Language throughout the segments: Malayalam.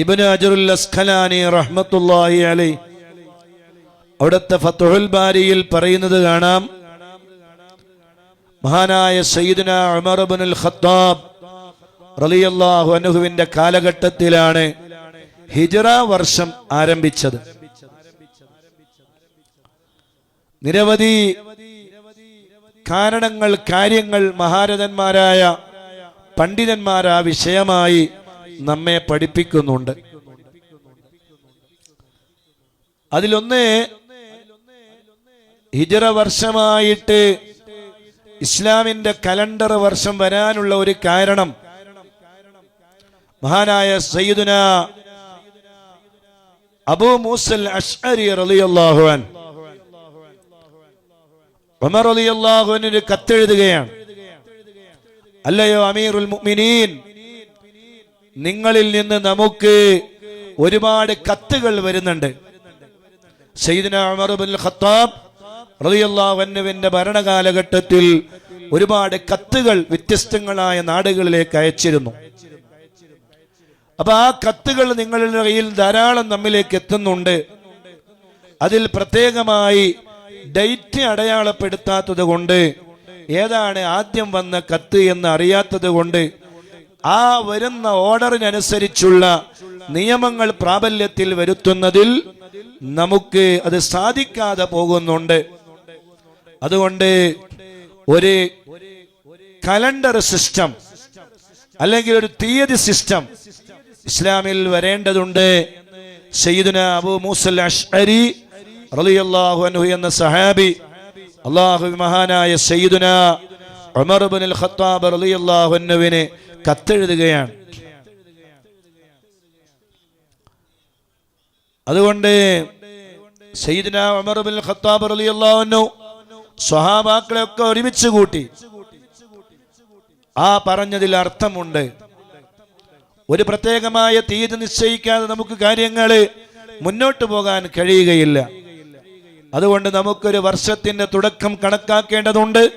ഇബിന് അജറുൽ അസ്ഖലാനി റഹ്മത്തുല്ലാഹി അലൈ അവിടുത്തെ ഫത്തുഹുൽ ബാരിയിൽ പറയുന്നത് കാണാം. മഹാനായ സയ്യിദുന ഉമർ ഇബ്നുൽ ഖത്താബ് റളിയല്ലാഹു അൻഹുവിന്റെ കാലഘട്ടത്തിലാണ് ഹിജറ വർഷം ആരംഭിച്ചത്. നിരവധി കാരണങ്ങൾ കാര്യങ്ങൾ മഹാരഥന്മാരായ പണ്ഡിതന്മാരാ വിഷയമായി നമ്മെ പഠിപ്പിക്കുന്നുണ്ട്. അതിലൊന്ന് ഹിജറ വർഷമായിട്ട് ഇസ്ലാമിന്റെ കലണ്ടർ വർഷം വരാനുള്ള ഒരു കാരണം. മഹാനായ സയ്യിദുന അബൂ മൂസൽ അഷ്അരി റളിയല്ലാഹു അൻ. ഉമർ റളിയല്ലാഹു അൻഹു കത്തെഴുതുകയാണ്. അല്ലയോ അമീറുൽ മുഅ്മിനീൻ? നിങ്ങളിൽ നിന്ന് നമുക്ക് ഒരുപാട് കത്തുകൾ വരുന്നുണ്ട്. സയ്യിദന ഖത്താബ് ഭരണകാലഘട്ടത്തിൽ ഒരുപാട് കത്തുകൾ വ്യത്യസ്തങ്ങളായ നാടുകളിലേക്ക് അയച്ചിരുന്നു. അപ്പൊ ആ കത്തുകൾ നിങ്ങളുടെ കയ്യിൽ ധാരാളം നമ്മിലേക്ക് എത്തുന്നുണ്ട്. അതിൽ പ്രത്യേകമായി ഡേറ്റ് അടയാളപ്പെടുത്താത്തത് കൊണ്ട് ഏതാണ് ആദ്യം വന്ന കത്ത് എന്ന് അറിയാത്തത് കൊണ്ട് ആ വരുന്ന ഓർഡറിനനുസരിച്ചുള്ള നിയമങ്ങൾ പ്രാബല്യത്തിൽ വരുത്തുന്നതിൽ നമുക്ക് അത് സാധിക്കാതെ പോകുന്നുണ്ട്. അതുകൊണ്ട് ഒരു കലണ്ടർ സിസ്റ്റം അല്ലെങ്കിൽ ഒരു തീയതി സിസ്റ്റം ഇസ്ലാമിൽ വരേണ്ടതുണ്ട്. സയ്യിദുന അബു മൂസൽ അഷ്അരി റളിയല്ലാഹു അൻഹു എന്ന സഹാബി അള്ളാഹു മഹാനായ സയ്യിദുന ഉമർ ഇബ്നുൽ ഖത്താബ് റളിയല്ലാഹു അൻഹുവിനെ കത്തെഴുതുകയാണ്. അതുകൊണ്ട് സയ്യിദുന ഉമർ ഖത്താബ് റളിയല്ലാഹു സ്വഹാബാക്കളെ ഒക്കെ ഒരുമിച്ച് കൂട്ടി ആ പറഞ്ഞതിൽ അർത്ഥമുണ്ട്. ഒരു പ്രത്യേകമായ തീയതി നിശ്ചയിക്കാതെ നമുക്ക് കാര്യങ്ങൾ മുന്നോട്ട് പോകാൻ കഴിയുകയില്ല. അതുകൊണ്ട് നമുക്കൊരു വർഷത്തിന്റെ തുടക്കം കണക്കാക്കേണ്ടതുണ്ട്.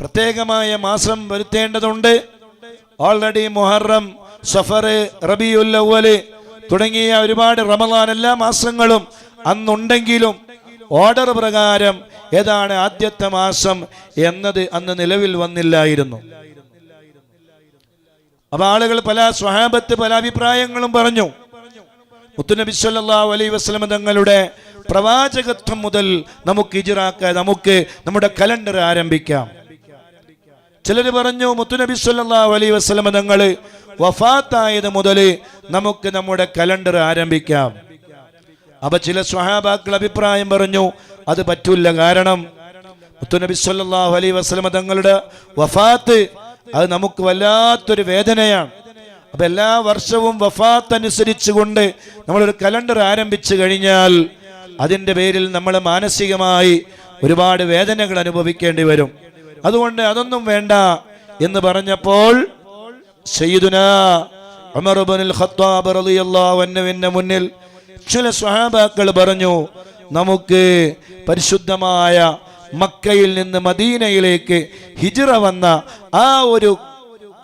പ്രത്യേകമായ മാസം വരുത്തേണ്ടതുണ്ട്. ഓൾറെഡി മുഹറം സഫർ റബിയുൽ അവ്വൽ തുടങ്ങിയ ഒരുപാട് റമദാൻ എല്ലാ മാസങ്ങളും അന്നുണ്ടെങ്കിലും ഓർഡർ പ്രകാരം ഏതാണ് ആദ്യത്തെ മാസം എന്നത് അന്ന് നിലവിൽ വന്നില്ലായിരുന്നു. അപ്പൊ ആളുകൾ പല സ്വഹാബത്ത് പല അഭിപ്രായങ്ങളും പറഞ്ഞു. മുത്തുനബി സല്ലല്ലാഹു അലൈ വസ്ലമ തങ്ങളുടെ പ്രവാചകത്വം മുതൽ നമുക്ക് ഇജിറാക്ക നമുക്ക് നമ്മുടെ കലണ്ടർ ആരംഭിക്കാം. ചിലർ പറഞ്ഞു മുത്തുനബി സല്ലാ അലൈ വസ്ലമ തങ്ങൾ വഫാത്തായത് മുതൽ നമുക്ക് നമ്മുടെ കലണ്ടർ ആരംഭിക്കാം. അപ്പൊ ചില സ്വഹാബാക്കൾ അഭിപ്രായം പറഞ്ഞു അത് പറ്റൂല കാരണം മുത്തുനബി സല്ലാഹു അലൈ വസ്ലമ തങ്ങളുടെ വഫാത്ത് അത് നമുക്ക് വല്ലാത്തൊരു വേദനയാണ്. അപ്പൊ എല്ലാ വർഷവും വഫാത്ത് അനുസരിച്ചുകൊണ്ട് നമ്മളൊരു കലണ്ടർ ആരംഭിച്ചു കഴിഞ്ഞാൽ അതിന്റെ പേരിൽ നമ്മൾ മാനസികമായി ഒരുപാട് വേദനകൾ അനുഭവിക്കേണ്ടി വരും. അതുകൊണ്ട് അതൊന്നും വേണ്ട എന്ന് പറഞ്ഞപ്പോൾ മുന്നിൽ ചില സ്വഹാബാക്കൾ പറഞ്ഞു നമുക്ക് പരിശുദ്ധമായ മക്കയിൽ നിന്ന് മദീനയിലേക്ക് ഹിജിറ വന്ന ആ ഒരു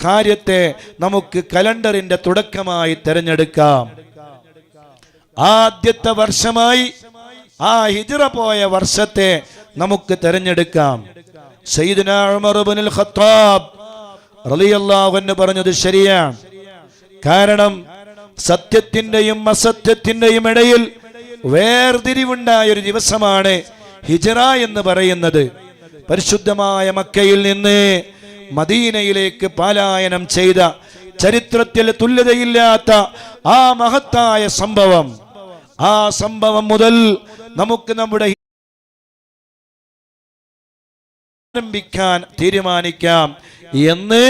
കാര്യത്തെ നമുക്ക് കലണ്ടറിന്റെ തുടക്കമായി തിരഞ്ഞെടുക്കാം. ആദ്യത്തെ വർഷമായി ആ ഹിജിറ പോയ വർഷത്തെ നമുക്ക് തിരഞ്ഞെടുക്കാം. ഖത്താബ് പറഞ്ഞത് ശരിയാണ്. കാരണം സത്യത്തിന്റെയും അസത്യത്തിന്റെയും ഇടയിൽ വേർതിരിവുണ്ടായ ഒരു ദിവസമാണ് ഹിജറ എന്ന് പറയുന്നത്. പരിശുദ്ധമായ മക്കയിൽ നിന്ന് മദീനയിലേക്ക് പാലായനം ചെയ്ത ചരിത്രത്തിൽ തുല്യതയില്ലാത്ത ആ മഹത്തായ സംഭവം. ആ സംഭവം മുതൽ നമുക്ക് നമ്മുടെ ആരംഭിക്കാൻ തീരുമാനിക്കാം എന്ന്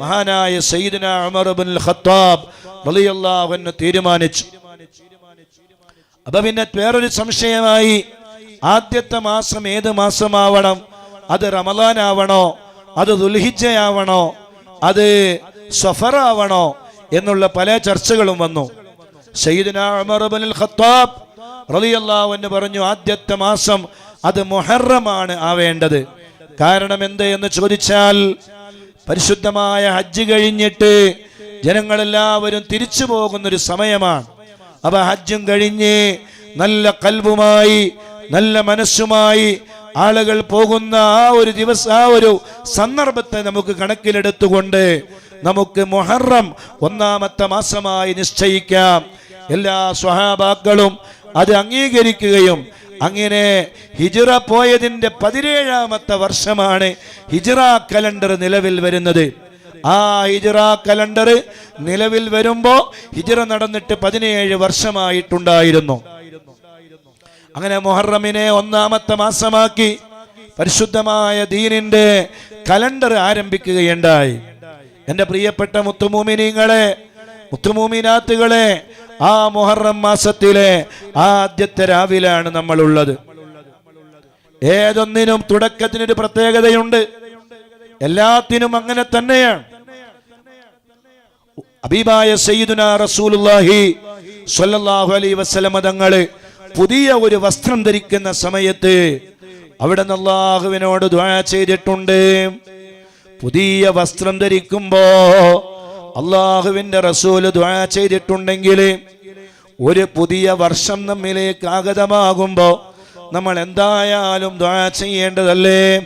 മഹാനായ സയ്യിദന ഉമർ ഇബ്നുൽ ഖത്താബ് റളിയല്ലാഹു അൻഹു തീരുമാനിച്ചു. അപ്പൊ പിന്നെ വേറൊരു സംശയമായി ആദ്യത്തെ മാസം ഏത് മാസമാവണം? അത് റമദാൻ ആവണോ അത് ദുൽഹിജയാവണോ? അത് സഫർ ആവണോ എന്നുള്ള പല ചർച്ചകളും വന്നു. സയ്യിദന ഇബ്നുൽ ഖത്താബ് റളിയല്ലാഹു അൻഹു പറഞ്ഞു ആദ്യത്തെ മാസം അത് മുഹറമാണ് ആവേണ്ടത്. കാരണം എന്ത് എന്ന് ചോദിച്ചാൽ പരിശുദ്ധമായ ഹജ്ജ് കഴിഞ്ഞിട്ട് ജനങ്ങളെല്ലാവരും തിരിച്ചു പോകുന്നൊരു സമയമാണ്. അപ്പൊ ഹജ്ജും കഴിഞ്ഞ് നല്ല കൽവുമായി നല്ല മനസ്സുമായി ആളുകൾ പോകുന്ന ആ ഒരു ദിവസം ആ ഒരു സന്ദർഭത്തെ നമുക്ക് കണക്കിലെടുത്തുകൊണ്ട് നമുക്ക് മൊഹറം ഒന്നാമത്തെ മാസമായി നിശ്ചയിക്കാം. എല്ലാ സ്വഹാബാക്കളും അത് അംഗീകരിക്കുകയും അങ്ങനെ ഹിജറ പോയതിന്റെ പതിനേഴാമത്തെ വർഷമാണ് ഹിജറ കലണ്ടർ നിലവിൽ വരുന്നത്. ആ ഹിജറ കലണ്ടർ നിലവിൽ വരുമ്പോ ഹിജറ നടന്നിട്ട് പതിനേഴ് വർഷമായിട്ടുണ്ടായിരുന്നു. അങ്ങനെ മൊഹറമിനെ ഒന്നാമത്തെ മാസമാക്കി പരിശുദ്ധമായ ദീനിന്റെ കലണ്ടർ ആരംഭിക്കുകയുണ്ടായി. എന്റെ പ്രിയപ്പെട്ട മുത്തുമൂമിനീങ്ങളെ മുത്തുമൂമിനാത്തുകളെ ആ മുഹറം മാസത്തിലെ ആദ്യത്തെ രാവിലാണ് നമ്മളുള്ളത്. ഏതൊന്നിനും തുടക്കത്തിനൊരു പ്രത്യേകതയുണ്ട്. എല്ലാത്തിനും അങ്ങനെ തന്നെയാണ്. അബീബായ സയ്യിദുന റസൂലുള്ളാഹി സ്വല്ലല്ലാഹു അലൈഹി വസല്ലമ തങ്ങൾ പുതിയ ഒരു വസ്ത്രം ധരിക്കുന്ന സമയത്ത് അവിടെ നിന്ന് ദ്വാ ചെയ്തിട്ടുണ്ട്. പുതിയ വസ്ത്രം ധരിക്കുമ്പോ അള്ളാഹുവിന്റെ റസൂൽ ദ്വാ ചെയ്തിട്ടുണ്ടെങ്കിൽ ഒരു പുതിയ വർഷം നമ്മിലേക്ക് ആഗതമാകുമ്പോ നമ്മൾ എന്തായാലും ദ്വാ ചെയ്യേണ്ടതല്ലേ?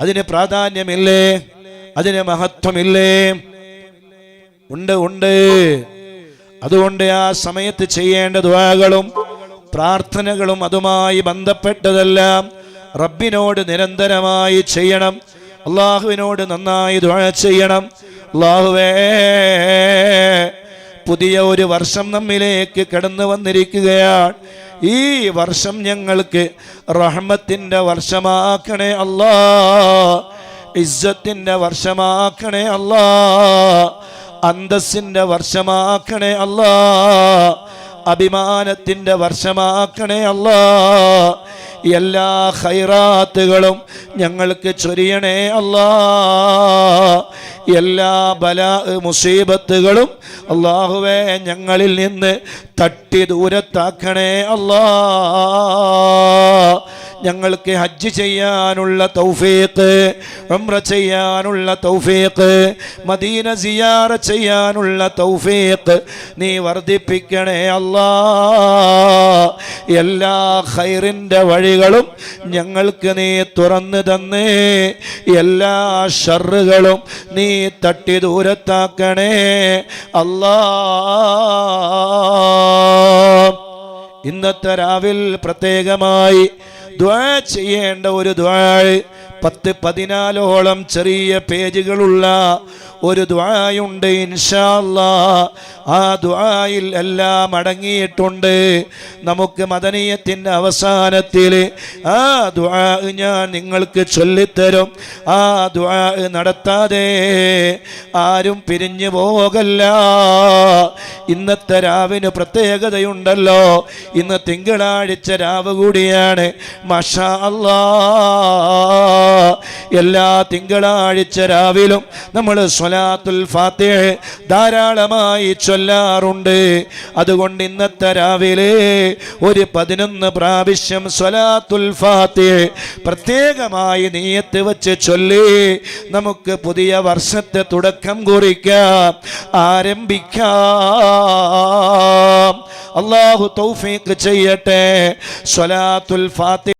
അതിന് പ്രാധാന്യമില്ലേ? അതിന് മഹത്വമില്ലേ? ഉണ്ട് ഉണ്ട്. അതുകൊണ്ട് ആ സമയത്ത് ചെയ്യേണ്ട ദ്വാകളും പ്രാർത്ഥനകളും അതുമായി ബന്ധപ്പെട്ടതെല്ലാം റബ്ബിനോട് നിരന്തരമായി ചെയ്യണം. അള്ളാഹുവിനോട് നന്നായി ദ്വാ ചെയ്യണം. അള്ളാഹുവേ പുതിയ ഒരു വർഷം നമ്മിലേക്ക് കടന്നു വന്നിരിക്കുകയാണ്. ഈ വർഷം ഞങ്ങൾക്ക് റഹ്മത്തിന്റെ വർഷമാക്കണേ അല്ലാ. ഇസ്സത്തിന്റെ വർഷമാക്കണേ അല്ലാ. അന്തസ്സിന്റെ വർഷമാക്കണേ അല്ലാ. അഭിമാനത്തിന്റെ വർഷമാക്കണേ അല്ലാ. എല്ലാ ഹൈറാത്തുകളും ഞങ്ങൾക്ക് ചൊരിയണേ അല്ലാ. എല്ലാ ബല മുസീബത്തുകളും അള്ളാഹുവേ ഞങ്ങളിൽ നിന്ന് തട്ടി ദൂരത്താക്കണേ അല്ലാ. ഞങ്ങൾക്ക് ഹജ്ജ് ചെയ്യാനുള്ള തൗഫീഖ് ഉംറ ചെയ്യാനുള്ള തൗഫീഖ് മദീന സിയാറ ചെയ്യാനുള്ള തൗഫീഖ് നീ വർദ്ധിപ്പിക്കണേ അല്ലാ. എല്ലാ ഖൈറിന്റെ വഴികളും ഞങ്ങൾക്ക് നീ തുറന്നു തന്നേ. എല്ലാ ഷറുകളും നീ തട്ടി ദൂരത്താക്കണേ അല്ലാ. ഇന്നത്തെ രാവിൽ പ്രത്യേകമായി ദ്വാ ചെയ്യേണ്ട ഒരു ദ്വാ പത്ത് പതിനാലോളം ചെറിയ പേജുകളുള്ള ഒരു ദ്വായുണ്ട് ഇൻഷാല്ല ആ ദ്വായിൽ എല്ലാം അടങ്ങിയിട്ടുണ്ട്. നമുക്ക് മദനീയത്തിന്റെ അവസാനത്തിൽ ആ ദ്വാ ഞാൻ നിങ്ങൾക്ക് ചൊല്ലിത്തരും. ആ ദ്വാ നടത്താതെ ആരും പിരിഞ്ഞു പോകല്ല. ഇന്നത്തെ രാവിന് പ്രത്യേകതയുണ്ടല്ലോ. ഇന്ന് തിങ്കളാഴ്ച രാവ് കൂടിയാണ്. മഷാ അല്ലാ. എല്ലാ തിങ്കളാഴ്ച രാവിലും നമ്മൾ സ്വലാത്തുൽ ഫാത്തിഹ് ധാരാളമായി ചൊല്ലാറുണ്ട്. അതുകൊണ്ട് ഇന്നത്തെ രാവിലെ ഒരു പതിനൊന്ന് പ്രാവശ്യം സ്വലാത്തുൽ ഫാത്തിഹ് പ്രത്യേകമായി നീയത്ത് വെച്ച് ചൊല്ലി നമുക്ക് പുതിയ വർഷത്തെ തുടക്കം കുറിക്കാം. ആരംഭിക്കാം. അള്ളാഹു തൗഫീഖ് ചെയ്യട്ടെ. സ്വലാത്തുൽ ഫാത്തിഹ്